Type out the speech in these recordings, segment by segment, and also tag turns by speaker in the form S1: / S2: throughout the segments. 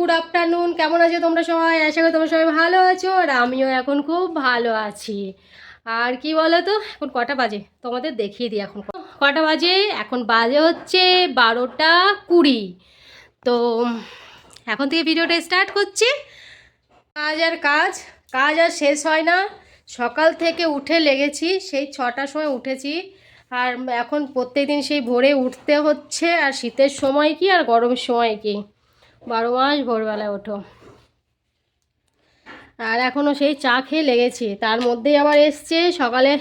S1: Good afternoon. কেমন আছো তোমরা সবাই? আশা করি তোমরা সবাই ভালো আছো আর আমিও এখন খুব ভালো আছি। আর কি বলো তো এখন কটা বাজে? তোমাদের দেখিয়ে দিই এখন। কটা বাজে? এখন বাজে হচ্ছে বারোটা কুড়ি। তো, এখন থেকে ভিডিওটা স্টার্ট করছি। কাজ আর কাজ। কাজ আর শেষ হয় না। সকাল থেকে উঠে লেগেছি। সেই ছটার সময় উঠেছি। আর এখন প্রত্যেকদিন সেই ভোরে উঠতে হচ্ছে। আর শীতের সময় কি আর গরমের সময় কি? বারো মাস ভোরবেলায় ওঠো। আর এখনও সেই চা খেয়ে লেগেছি। তার মধ্যেই আবার এসছে সকালে,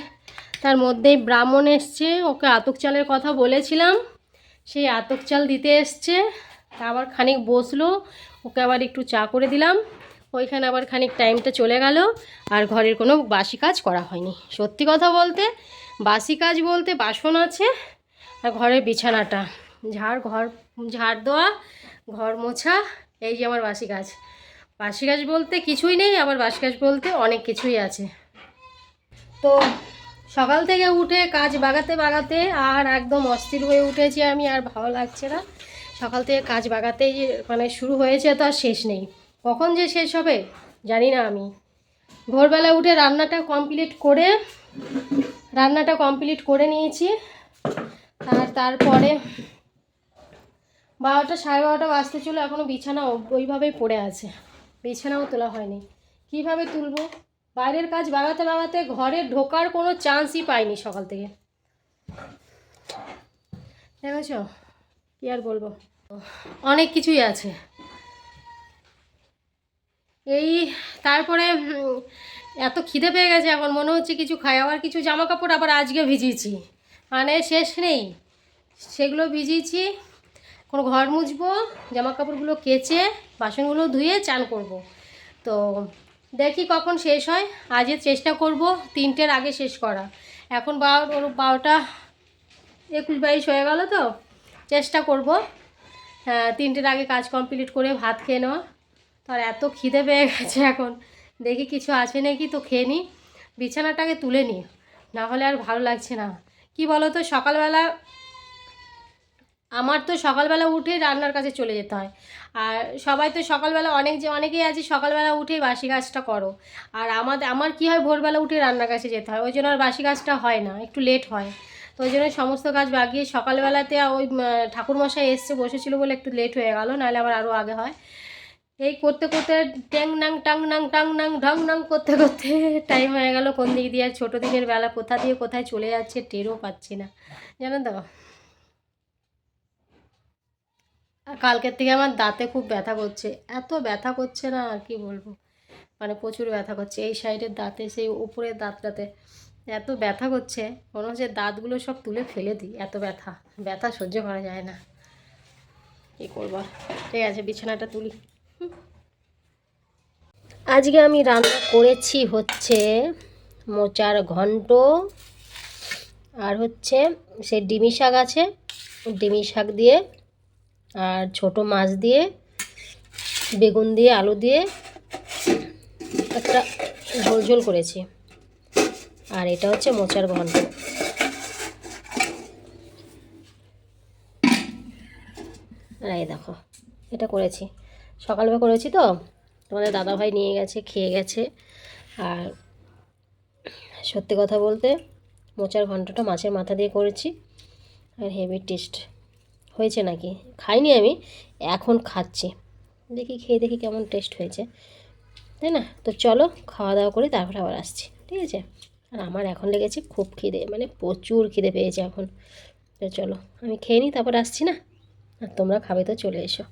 S1: তার মধ্যেই ব্রাহ্মণ এসছে। ওকে আতক চালের কথা বলেছিলাম। সেই আতক চাল দিতে এসছে। আবার খানিক বসল। ওকে আবার একটু চা করে দিলাম। ওইখানে আবার খানিক টাইমটা চলে গেল। আর ঘরের কোনো বাসি কাজ করা হয়নি। সত্যি কথা বলতে, বাসি কাজ বলতে বাসন আছে আর ঘরের বিছানাটা। ঝাড় ঘর, ঝাড় দেওয়া ঘর মোছা, এই যে আমার বাসি গাছ। বাসি গাছ বলতে কিছুই নেই, আবার বাসি গাছ বলতে অনেক কিছুই আছে। তো সকাল থেকে উঠে কাজ বাগাতে বাগাতে আর একদম অস্থির হয়ে উঠেছি আমি, আর ভালো লাগছে না। সকাল থেকে কাজ বাগাতেই মানে শুরু হয়েছে, তো আর শেষ নেই। কখন যে শেষ হবে, জানি না আমি। ভোরবেলা উঠে রান্নাটা কমপ্লিট করে, রান্নাটা কমপ্লিট করে নিয়েছি। আর তারপরে বারোটা, সাড়ে বারোটা বাজতে ছিল এখনও বিছানা ওইভাবেই পড়ে আছে। বিছানাও তোলা হয়নি। কীভাবে তুলবো? বাইরের কাজ বাগাতে বাগাতে ঘরে ঢোকার কোনো চান্সই পাইনি সকাল থেকে। দেখেছ? কি আর বলব? অনেক কিছুই আছে। এই তারপরে এত খিদে পেয়ে গেছে এখন, মনে হচ্ছে কিছু খাই। আবার কিছু জামা কাপড় আবার আজকে ভিজিয়েছি। মানে শেষ নেই। সেগুলো ভিজিয়েছি। কোনো ঘর মুছবো জামা কাপড়গুলো কেচে, বাসনগুলো ধুয়ে চান করব। তো দেখি কখন শেষ হয়। আজকে চেষ্টা করব তিনটের আগে শেষ করা। এখন বারো বারোটা একুশ বাইশ হয়ে গেল তো। চেষ্টা করব। হ্যাঁ তিনটের আগে কাজ কমপ্লিট করে ভাত খেয়ে নেওয়া। তো আর এত খিদে পেয়ে গেছে এখন। দেখি কিছু আছে নাকি তো খেয়ে নিই বিছানাটাকে তুলে নিই না হলে আর ভালো লাগছে না। কি বলো তো সকালবেলা আমার তো সকালবেলা উঠে রান্নার কাছে চলে যেতে হয়। আর সবাই তো সকালবেলা অনেক যে, অনেকেই আছে সকালবেলা উঠেই বাসি কাজটা করো। আর আমাদের আমার কি হয় ভোরবেলা উঠে রান্নার কাছে যেতে হয়। ওই জন্য আর বাসি কাজটা হয় না, একটু লেট হয়। তো ওই জন্য সমস্ত কাজ বাগিয়ে সকালবেলাতে ওই ঠাকুরমশাই এসছে, বসেছিল বলে একটু লেট হয়ে গেল, নাহলে আবার আরও আগে হয়। এই করতে করতে ট্যাং নাং, টাং নাং টাং নাং, ঢং নাং করতে করতে টাইম হয়ে গেল। কোন দিক দিয়ে আর ছোটো দিনের বেলা কোথা দিয়ে কোথায় চলে যাচ্ছে টেরও পাচ্ছি না। জানো তো? আর কালকের থেকে আমার দাঁতে খুব ব্যথা করছে। এত ব্যথা করছে না, আর কি বলব? মানে প্রচুর ব্যথা করছে। এই সাইডের দাঁতে, সেই উপরের দাঁতটাতে এত ব্যথা করছে, মনে হচ্ছে দাঁতগুলো সব তুলে ফেলে দিই। এত ব্যথা। ব্যথা সহ্য করা যায় না। কী করব? ঠিক আছে, বিছানাটা তুলি। আজকে আমি রান্না করেছি হচ্ছে মোচার ঘন্ট আর হচ্ছে সে ডিমি শাক আছে। ডিমি শাক দিয়ে আর ছোট মাছ দিয়ে, বেগুন দিয়ে, আলু দিয়ে একটা ঝোল ঝোল করেছি। আর এটা হচ্ছে মোচার ঘন্ট এই দেখো, এটা করেছি। সকালবেলা করেছি তো, তোমাদের দাদাভাই নিয়ে গেছে, খেয়ে গেছে। আর সত্যি কথা বলতে, মোচার ঘন্টটা মাছের মাথা দিয়ে করেছি। আর হেভি টেস্ট। হয়েছে নাকি? খাইনি আমি, এখন খাচ্ছি। দেখি, খেয়ে দেখি কেমন টেস্ট হয়েছে। তাই না? তো চলো, খাওয়া দাওয়া করে তারপরে আবার আসছি, ঠিক আছে? আর আমার এখন লেগেছে খুব খিদে মানে প্রচুর খিদে পেয়েছে এখন। তো চলো, আমি খেয়ে নিই, তারপর আসছি না? আর তোমরা খাবে তো, চলে এসো।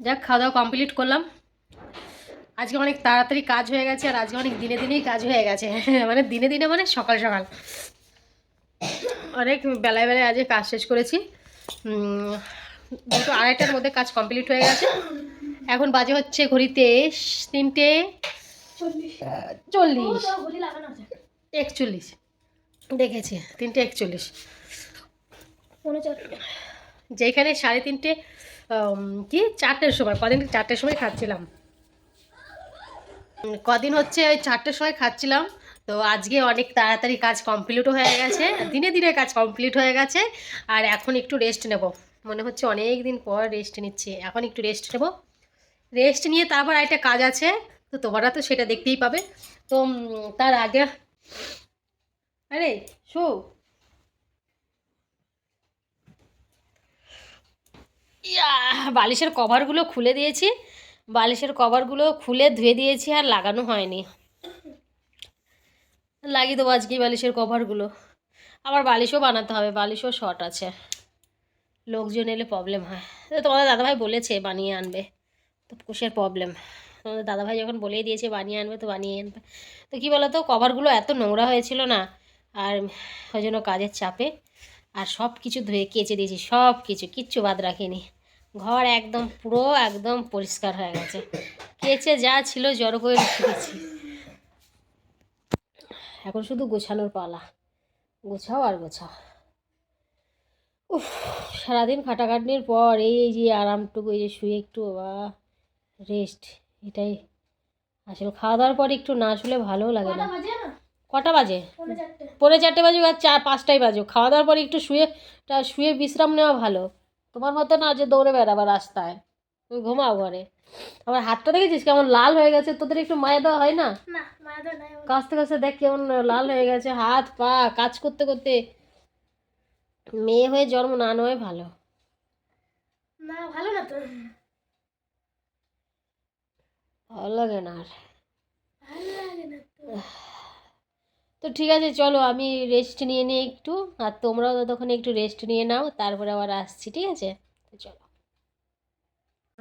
S1: যাক, খাওয়া দাওয়া কমপ্লিট করলাম। আজকে অনেক তাড়াতাড়ি কাজ হয়ে গেছে, আর আজকে অনেক দিনে দিনেই কাজ হয়ে গেছে। মানে দিনে দিনে মানে সকাল সকাল। অনেক বেলায় বেলায় আজকে কাজ শেষ করেছি। দুটো আড়াইটার মধ্যে কাজ কমপ্লিট হয়ে গেছে। এখন বাজে হচ্ছে ঘড়িতে তিনটে চল্লিশ। একচল্লিশ। দেখেছি, তিনটে একচল্লিশ। যেখানে সাড়ে তিনটে কি? চারটের সময়, কদিন চারটের সময় খাচ্ছিলাম। কদিন হচ্ছে ওই চারটের সময় খাচ্ছিলাম। তো আজকে অনেক তাড়াতাড়ি কাজ কমপ্লিটও হয়ে গেছে, দিনে দিনে কাজ কমপ্লিট হয়ে গেছে, আর এখন একটু রেস্ট নেব। মনে হচ্ছে অনেক দিন পর রেস্ট নিচ্ছে, এখন একটু রেস্ট নেব। রেস্ট নিয়ে তারপর একটা কাজ আছে, তো তোমরা তো সেটা দেখতেই পাবে। তো তার আগে, আরে, শো। ইয়া, বালিশের কভারগুলো খুলে দিয়েছি, বালিশের কভারগুলো খুলে ধুয়ে দিয়েছি আর লাগানো হয়নি। লাগিয়ে দেবো আজকেই বালিশের কভারগুলো। আবার বালিশও বানাতে হবে, বালিশও শর্ট আছে। লোকজন এলে প্রবলেম হয়। তোমাদের দাদাভাই বলেছে বানিয়ে আনবে, তো কুশের প্রবলেম তোমাদের দাদাভাই যখন বলেই দিয়েছে বানিয়ে আনবে, তো বানিয়ে আনবে। তো কী বলো তো কভারগুলো এত নোংরা হয়েছিল না, আর ওই জন্য কাজের চাপে, আর সব কিছু ধুয়ে কেচে দিয়েছি সব কিছু কিচ্ছু বাদ রাখিনি। ঘর একদম পুরো একদম পরিষ্কার হয়ে গেছে। কেচে যা ছিল জড়ো করে রেখে দিয়েছি। এখন শুধু গোছানোর পালা। গোছাও আর গোছাও। উফ সারাদিন খাটাখাটনির পর এই যে আরামটুকু এই যে শুয়ে একটু বা রেস্ট এটাই। আসলে খাওয়া দাওয়ার পর একটু না শুলে ভালোও লাগে না। কটা বাজে পরে চারটে। বাজুক আর চার পাঁচটাই বাজুক। খাওয়া দাওয়ার পর একটু শুয়ে শুয়ে বিশ্রাম নেওয়া ভালো। তোমার মতো না যে দৌড়ে বেড়াবা রাস্তায়। তুমি ঘুমাও ঘরে। আমার হাতটা দেখেছিস? কেমন লাল হয়ে গেছে। তোদের একটু মায়া দেওয়া হয় না। কাছতে কাছতে দেখ কেমন লাল হয়ে গেছে। হাত পা কাজ করতে করতে। মেয়ে হয়ে জন্ম না নেওয়াই ভালো।
S2: না ভালো না তো।
S1: ভালো লাগে না আর।
S2: তো।
S1: তো ঠিক আছে চলো আমি রেস্ট নিয়ে নিই একটু। আর তোমরাও ততক্ষণে একটু রেস্ট নিয়ে নাও। তারপরে আবার আসছি ঠিক আছে? তো চলো।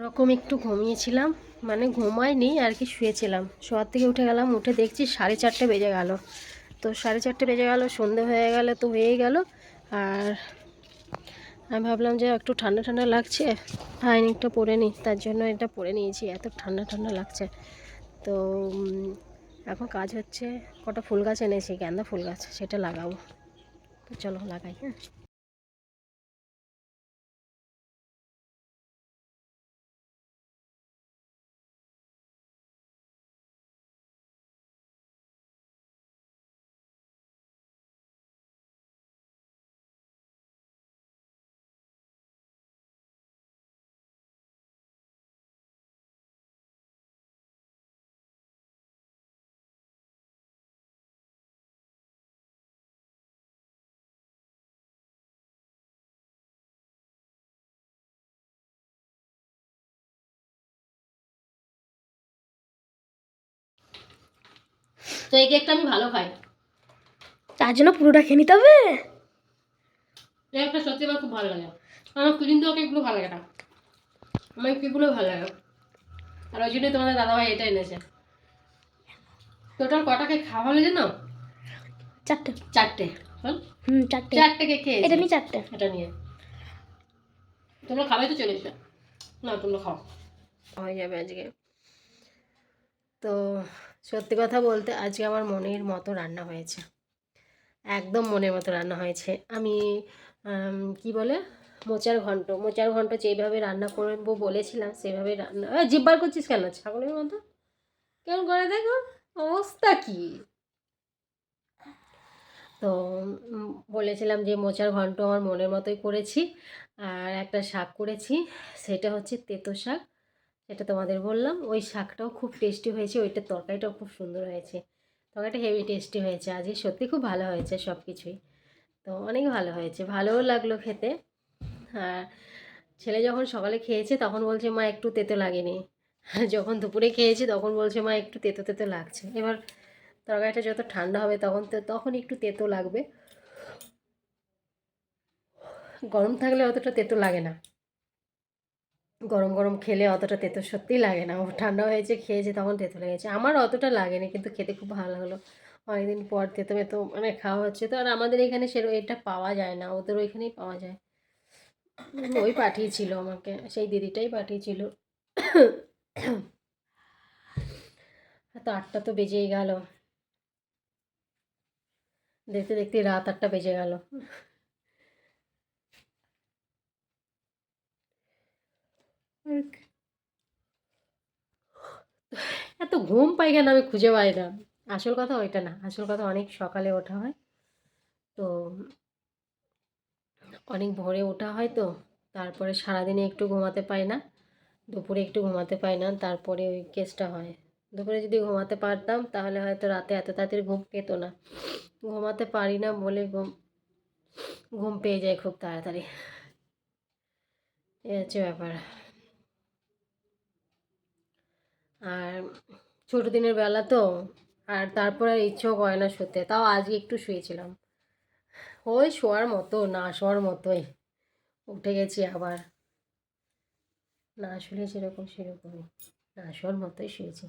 S1: রকম একটু ঘুমিয়েছিলাম মানে ঘুমাইনি আর কি শুয়েছিলাম। শোয়ার থেকে উঠে গেলাম, উঠে দেখছি সাড়ে চারটে বেজে গেল। তো সাড়ে চারটে বেজে গেল, সন্ধে হয়ে গেল তো হয়েই গেল। আর আমি ভাবলাম যে একটু ঠান্ডা ঠান্ডা লাগছে হাইনিকটা পরে নিই, তার জন্য এটা পরে নিয়েছি, এত ঠান্ডা ঠান্ডা লাগছে। তো এখন কাজ হচ্ছে, কটা ফুল গাছ এনেছি, গেন্দা ফুল গাছ, সেটা লাগাবো। তো চলো, লাগাই হ্যাঁ। তো এই কেকটা আমি ভালো খাই।
S2: তার জন্য পুরোটা খেয়ে নিতে হবে?
S1: কেকটা সত্যি আমার খুব ভালো লাগে। আমার ক্রিম দেওয়া কেকগুলো ভালো লাগে না। আমার কেকগুলো ভালো লাগে। আর ওই জন্যই তোমাদের দাদাভাই এটা এনেছে। টোটাল কটা কেক খাওয়া হলো জানো?
S2: চারটে।
S1: চারটে। বল
S2: হুম চারটে।
S1: চারটে কেক খেয়েছি।
S2: এটা নিয়ে চারটে।
S1: এটা নিয়ে। তোমরা খাবে তো চলে এসো। না তোমরা খাও। হয়ে যাবে আজকে। তো সত্যি কথা বলতে আজকে আমার মনের মতো রান্না হয়েছে। একদম মনের মতো রান্না হয়েছে। আমি কি বলে? মোচার ঘন্ট। মোচার ঘন্ট যেভাবে রান্না করব বলেছিলাম সেভাবে রান্না এ, জিভ বার করছিস কেন? ছাগলের মতো? কেমন করে দেখো? অবস্থা কি? তো বলেছিলাম যে মোচার ঘন্ট আমার মনের মতোই করেছি। আর একটা শাক করেছি সেটা হচ্ছে তেতো শাক। সেটা তোমাদের বললাম, ওই শাকটাও খুব টেস্টি হয়েছে, ওইটার তরকারিটাও খুব সুন্দর হয়েছে। তরকারিটা হেভি টেস্টি হয়েছে, আজকে সত্যি খুব ভালো হয়েছে সব কিছুই তো অনেক ভালো হয়েছে, ভালোও লাগল খেতে। আর ছেলে যখন সকালে খেয়েছে তখন বলছে, মা, একটু তেতো লাগেনি। যখন দুপুরে খেয়েছি তখন বলছে, মা, একটু তেতো তেতো লাগছে। এবার তরকারিটা যত ঠান্ডা হবে তখন তো, তখন একটু তেতো লাগবে। গরম থাকলে অতটা তেতো লাগে না। গরম গরম খেলে অতটা তেতো সত্যিই লাগে না। ঠান্ডা হয়েছে, খেয়েছে, তখন তেতো লেগেছে। আমার অতটা লাগেনি, কিন্তু খেতে খুব ভালো লাগল। অনেকদিন পর তেতো মেতো মানে খাওয়া হচ্ছে। তো আর আমাদের এখানে সে এটা পাওয়া যায় না, ওদের ওইখানেই পাওয়া যায়। ওই পাঠিয়েছিল আমাকে, সেই দিদিটাই পাঠিয়েছিল। তো আটটা তো বেজেই গেল। দেখতে দেখতে রাত আটটা বেজে গেল। এত ঘুম পাই কেন আমি খুঁজে পাই না। আসল কথা ওইটা না, আসল কথা অনেক সকালে ওঠা হয়। তো অনেক ভোরে ওঠা হয় তো, তারপরে সারাদিনে একটু ঘুমাতে পাই না, দুপুরে একটু ঘুমাতে পাই না, তারপরে ওই কেসটা হয়। দুপুরে যদি ঘুমাতে পারতাম, তাহলে হয়তো রাতে এত তাড়াতাড়ি ঘুম পেত না। ঘুমাতে পারি না বলে ঘুম ঘুম পেয়ে যায় খুব তাড়াতাড়ি। এই হচ্ছে ব্যাপার। আর ছোটো দিনের বেলা তো, আর তারপর আর ইচ্ছেও করে না শুতে, তাও আজকে একটু শুয়েছিলাম। ওই শোয়ার মতো, না শোয়ার মতোই, উঠে গেছি আবার। না শুলে সেরকম, সেরকমই, না শোয়ার মতোই শুয়েছি।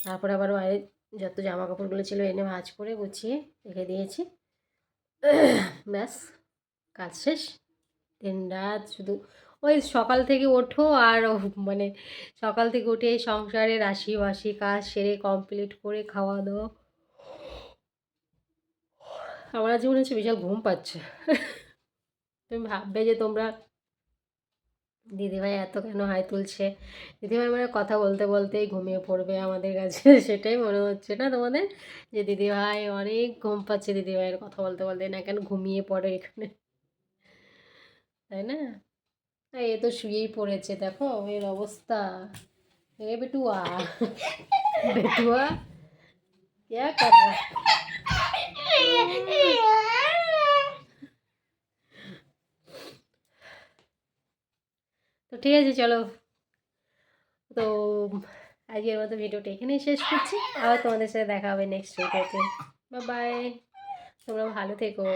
S1: তারপরে আবার বাইরে যত জামা কাপড়গুলো ছিল এনে ভাজ করে গুছিয়ে রেখে দিয়েছি। ব্যাস, কাজ শেষ। দিন রাত শুধু ওই সকাল থেকে ওঠো আর মানে সকাল থেকে উঠে সংসারে রাশি বাসি কাজ সেরে কমপ্লিট করে খাওয়া দাওয়া আমার আজ মনে হচ্ছে বিশাল ঘুম পাচ্ছে। তুমি ভাববে যে তোমরা দিদিভাই এত কেন হাই তুলছে? দিদিভাই মানে কথা বলতে বলতেই ঘুমিয়ে পড়বে আমাদের কাছে, সেটাই মনে হচ্ছে না তোমাদের? যে দিদিভাই অনেক ঘুম পাচ্ছে দিদিভাইয়ের কথা বলতে বলতে না কেন ঘুমিয়ে পড়ে এখানে? তাই না? এ তো শুয়েই পড়েছে, দেখো এর অবস্থা। এ বেটুয়া। বেটুয়া? ইয়া কাটা তো ঠিক আছে, চলো। তো আজকের মতো ভিডিওটা এখানেই শেষ করছি। আবার তোমাদের সাথে দেখা হবে নেক্সট ভিডিওতে বা বাই তোমরা ভালো থেকো।